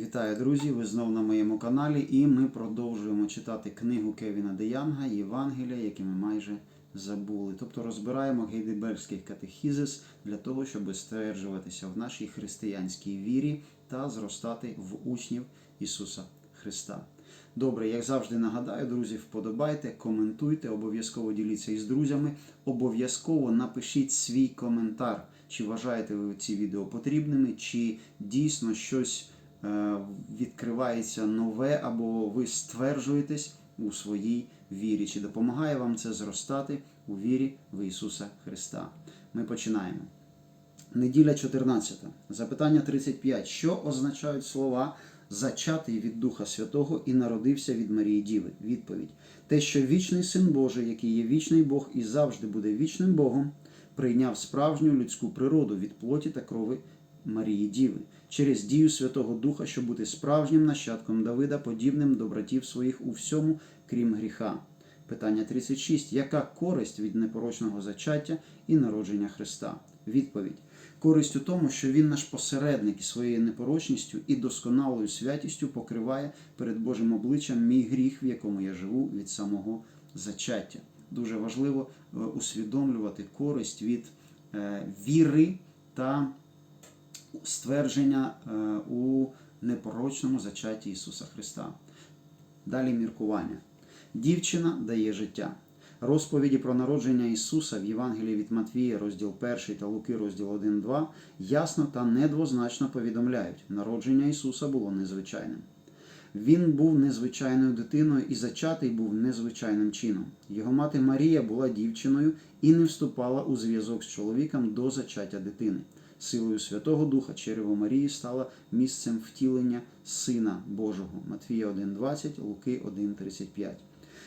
Вітаю, друзі! Ви знов на моєму каналі, і ми продовжуємо читати книгу Кевіна Деянга Євангелія, які ми майже забули. Тобто розбираємо гейдебельський катехізис для того, щоб стверджуватися в нашій християнській вірі та зростати в учнів Ісуса Христа. Добре, як завжди нагадаю, друзі, вподобайте, коментуйте, обов'язково діліться із друзями. Обов'язково напишіть свій коментар, чи вважаєте ви ці відео потрібними, чи дійсно щось відкривається нове, або ви стверджуєтесь у своїй вірі, чи допомагає вам це зростати у вірі в Ісуса Христа. Ми починаємо. Неділя 14. Запитання 35. Що означають слова зачатий від Духа Святого і народився від Марії Діви? Відповідь: те, що вічний син Божий, який є вічний Бог і завжди буде вічним Богом, прийняв справжню людську природу від плоті та крови Марії Діви через дію Святого Духа, щоб бути справжнім нащадком Давида, подібним до братів своїх у всьому, крім гріха. Питання 36. Яка користь від непорочного зачаття і народження Христа? Відповідь. Користь у тому, що він наш посередник і своєю непорочністю і досконалою святістю покриває перед Божим обличчям мій гріх, в якому я живу від самого зачаття. Дуже важливо е, усвідомлювати користь від е, віри та ствердження е, у непорочному зачатті Ісуса Христа. Далі міркування. Дівчина дає життя. Розповіді про народження Ісуса в Євангелії від Матвія, розділ 1 та Луки, розділ 1-2, ясно та недвозначно повідомляють, народження Ісуса було незвичайним. Він був незвичайною дитиною і зачатий був незвичайним чином. Його мати Марія була дівчиною і не вступала у зв'язок з чоловіком до зачаття дитини. Силою Святого Духа черево Марії стало місцем втілення Сина Божого. Матвія 1,20, Луки 1,35.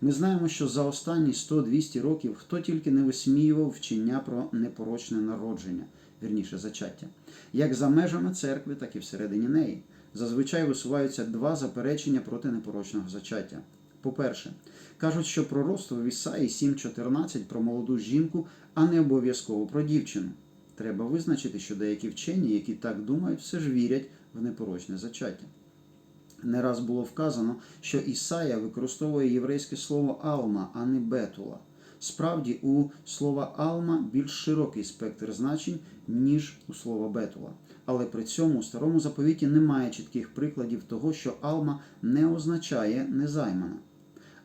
Ми знаємо, що за останні 100-200 років хто тільки не висміював вчення про непорочне народження, вірніше зачаття, як за межами церкви, так і всередині неї. Зазвичай висуваються два заперечення проти непорочного зачаття. По-перше, кажуть, що пророцтво в Ісаї 7.14 про молоду жінку, а не обов'язково про дівчину. Треба визначити, що деякі вчені, які так думають, все ж вірять в непорочне зачаття. Не раз було вказано, що Ісая використовує єврейське слово алма, а не бетула. Справді, у слова алма більш широкий спектр значень, ніж у слова бетула. Але при цьому у старому заповіті немає чітких прикладів того, що алма не означає незаймана.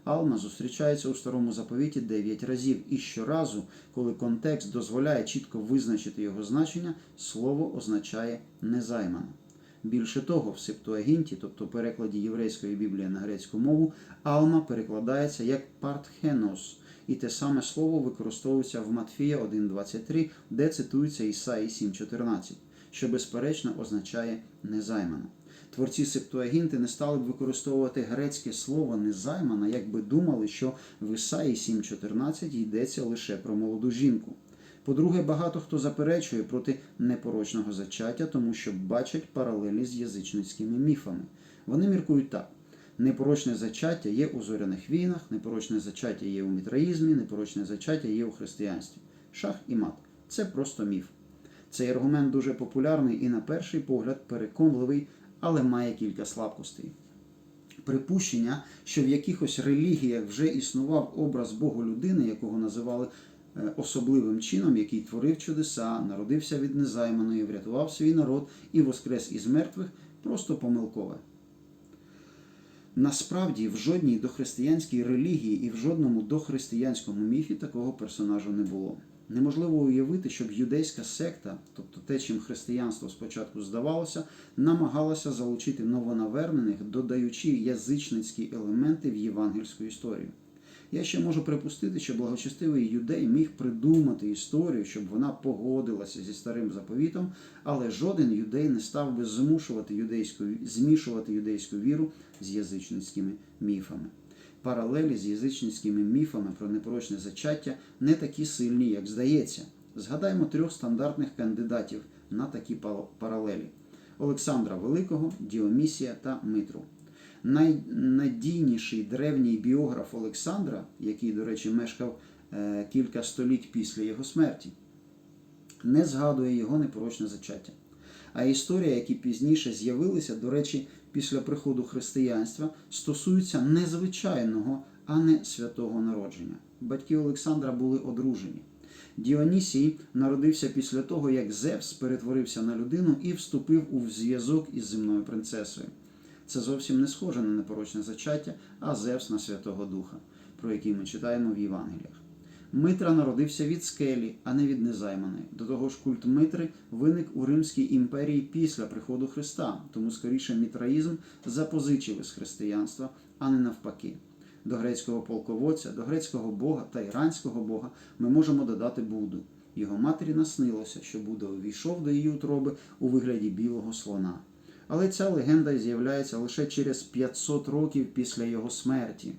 Алма зустрічається у старому заповіті 9 разів, і щоразу, коли контекст дозволяє чітко визначити його значення, слово означає незаймана. Більше того, в Септуагінті, тобто перекладі єврейської біблії на грецьку мову, алма перекладається як партхенос, і те саме слово використовується в Матфія 1.23, де цитується Ісаї 7.14, що безперечно означає незаймана. Творці Септуагінти не стали б використовувати грецьке слово незаймана, якби думали, що в Ісаї 7.14 йдеться лише про молоду жінку. По-друге, багато хто заперечує проти непорочного зачаття, тому що бачать паралелі з язичницькими міфами. Вони міркують так: непорочне зачаття є у зоряних війнах, непорочне зачаття є у мітраїзмі, непорочне зачаття є у християнстві. Шах і мат це просто міф. Цей аргумент дуже популярний і, на перший погляд, переконливий, але має кілька слабкостей. Припущення, що в якихось релігіях вже існував образ Богу людини, якого називали особливим чином, який творив чудеса, народився від незайманої, врятував свій народ і воскрес із мертвих, просто помилкове. Насправді, в жодній дохристиянській релігії і в жодному дохристиянському міфі такого персонажу не було. Неможливо уявити, щоб юдейська секта, тобто те, чим християнство спочатку здавалося, намагалася залучити новонавернених, додаючи язичницькі елементи в євангельську історію. Я ще можу припустити, що благочестивий юдей міг придумати історію, щоб вона погодилася зі старим заповітом, але жоден юдей не став би змушувати юдейську, змішувати юдейську віру з язичницькими міфами. Паралелі з язичницькими міфами про непорочне зачаття не такі сильні, як здається. Згадаймо трьох стандартних кандидатів на такі паралелі: Олександра Великого, Діомісія та Митру найнадійніший древній біограф Олександра, який, до речі, мешкав е, кілька століть після його смерті, не згадує його непорочне зачаття. А історія, які пізніше з'явилися, до речі, після приходу християнства, стосуються незвичайного, а не святого народження. Батьки Олександра були одружені. Діонісій народився після того, як Зевс перетворився на людину і вступив у зв'язок із земною принцесою. Це зовсім не схоже на непорочне зачаття, а Зевс на Святого Духа, про який ми читаємо в Євангеліях. Митра народився від скелі, а не від незайманої. До того ж, культ Митри виник у Римській імперії після приходу Христа, тому скоріше мітраїзм запозичив із християнства, а не навпаки. До грецького полководця, до грецького бога та іранського бога ми можемо додати Будду. Його матері наснилося, що Будда увійшов до її утроби у вигляді білого слона. Але ця легенда з'являється лише через 500 років після його смерті.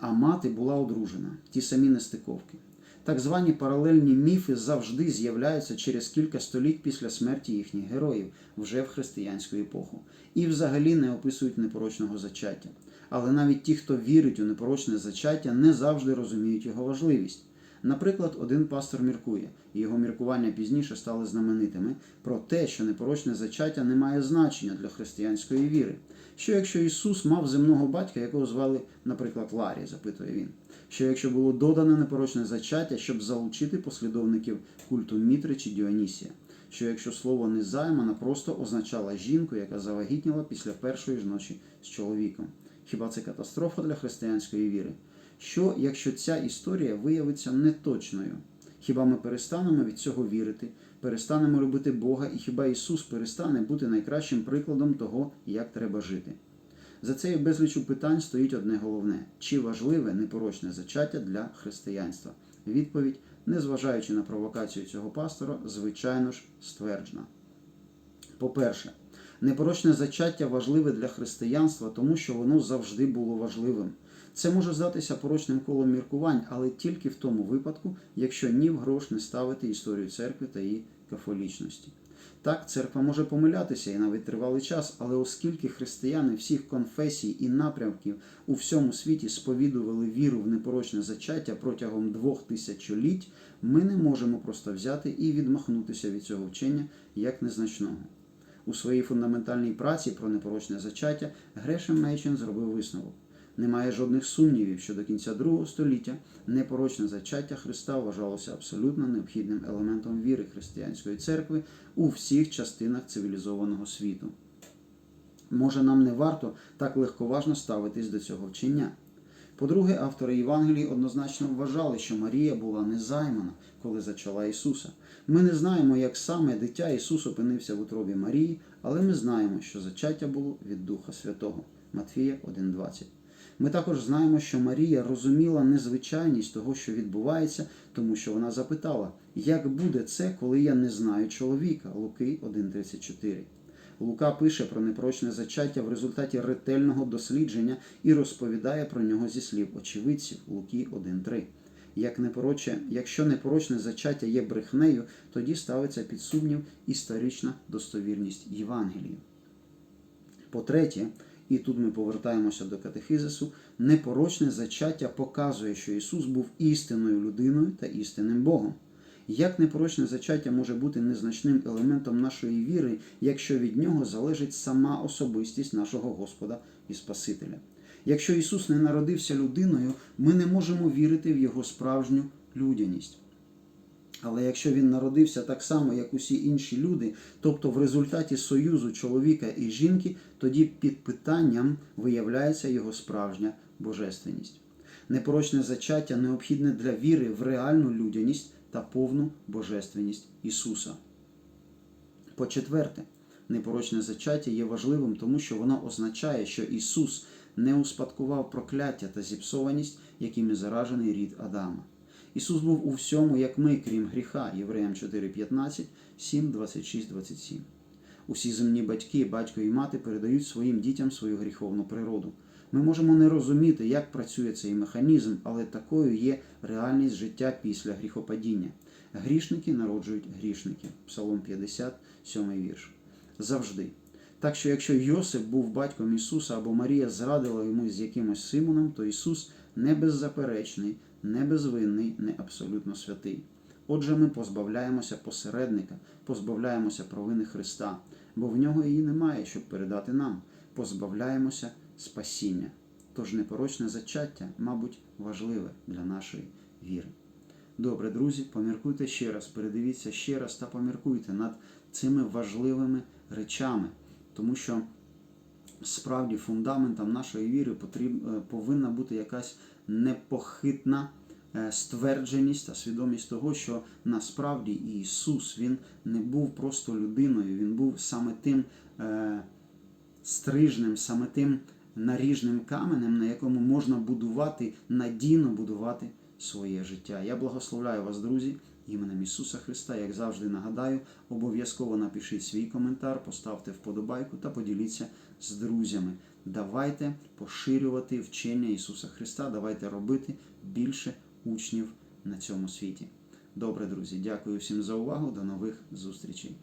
А мати була одружена, ті самі нестиковки. Так звані паралельні міфи завжди з'являються через кілька століть після смерті їхніх героїв, вже в християнську епоху, і взагалі не описують непорочного зачаття. Але навіть ті, хто вірить у непорочне зачаття, не завжди розуміють його важливість. Наприклад, один пастор міркує, і його міркування пізніше стали знаменитими, про те, що непорочне зачаття не має значення для християнської віри. Що якщо Ісус мав земного батька, якого звали, наприклад, Ларі, запитує він, що якщо було додане непорочне зачаття, щоб залучити послідовників культу Мітри чи Діонісія, що якщо слово незаймана просто означала жінку, яка завагітніла після першої ж ночі з чоловіком. Хіба це катастрофа для християнської віри? Що, якщо ця історія виявиться неточною? Хіба ми перестанемо від цього вірити, перестанемо любити Бога, і хіба Ісус перестане бути найкращим прикладом того, як треба жити? За цією безлічу питань стоїть одне головне: чи важливе непорочне зачаття для християнства? Відповідь, незважаючи на провокацію цього пастора, звичайно ж стверджена. По-перше, непорочне зачаття важливе для християнства, тому що воно завжди було важливим. Це може здатися порочним колом міркувань, але тільки в тому випадку, якщо ні в грош не ставити історію церкви та її кафолічності. Так, церква може помилятися і навіть тривалий час, але оскільки християни всіх конфесій і напрямків у всьому світі сповідували віру в непорочне зачаття протягом двох тисячоліть, ми не можемо просто взяти і відмахнутися від цього вчення як незначного. У своїй фундаментальній праці про непорочне зачаття Грешем Мейчен зробив висновок. Немає жодних сумнівів, що до кінця другого століття непорочне зачаття Христа вважалося абсолютно необхідним елементом віри християнської церкви у всіх частинах цивілізованого світу. Може, нам не варто так легковажно ставитись до цього вчення. По-друге, автори Євангелії однозначно вважали, що Марія була незаймана, коли зачала Ісуса. Ми не знаємо, як саме дитя Ісус опинився в утробі Марії, але ми знаємо, що зачаття було від Духа Святого. Матфія 1,20. Ми також знаємо, що Марія розуміла незвичайність того, що відбувається, тому що вона запитала, як буде це, коли я не знаю чоловіка? Луки 1,34. Лука пише про непрочне зачаття в результаті ретельного дослідження і розповідає про нього зі слів очевидців Луки 1.3. Як непороче, якщо непорочне зачаття є брехнею, тоді ставиться під сумнів історична достовірність Євангелії. По-третє, і тут ми повертаємося до катехизису, непорочне зачаття показує, що Ісус був істинною людиною та істинним Богом. Як непорочне зачаття може бути незначним елементом нашої віри, якщо від нього залежить сама особистість нашого Господа і Спасителя? Якщо Ісус не народився людиною, ми не можемо вірити в Його справжню людяність. Але якщо він народився так само, як усі інші люди, тобто в результаті союзу чоловіка і жінки, тоді під питанням виявляється його справжня божественність. Непорочне зачаття необхідне для віри в реальну людяність та повну божественність Ісуса. По-четверте, непорочне зачаття є важливим, тому що воно означає, що Ісус не успадкував прокляття та зіпсованість, якими заражений рід Адама. Ісус був у всьому, як ми, крім гріха, Євреям 4,15, 7, 26, 27. Усі земні батьки, батько і мати передають своїм дітям свою гріховну природу. Ми можемо не розуміти, як працює цей механізм, але такою є реальність життя після гріхопадіння. Грішники народжують грішників. Псалом 50, 7 вірш. Завжди. Так що, якщо Йосип був батьком Ісуса або Марія зрадила йому з якимось Симоном, то Ісус не беззаперечний, не безвинний, не абсолютно святий. Отже, ми позбавляємося посередника, позбавляємося провини Христа, бо в нього її немає, щоб передати нам. Позбавляємося спасіння. Тож непорочне зачаття, мабуть, важливе для нашої віри. Добре, друзі, поміркуйте ще раз, передивіться ще раз та поміркуйте над цими важливими речами, тому що справді фундаментом нашої віри е, повинна бути якась непохитна е, ствердженість та свідомість того, що насправді Ісус Він не був просто людиною, Він був саме тим е, стрижнем, саме тим наріжним каменем, на якому можна будувати, надійно будувати своє життя. Я благословляю вас, друзі, іменем Ісуса Христа. Як завжди нагадаю, обов'язково напишіть свій коментар, поставте вподобайку та поділіться з друзями. Давайте поширювати вчення Ісуса Христа, давайте робити більше учнів на цьому світі. Добре, друзі, дякую всім за увагу. До нових зустрічей.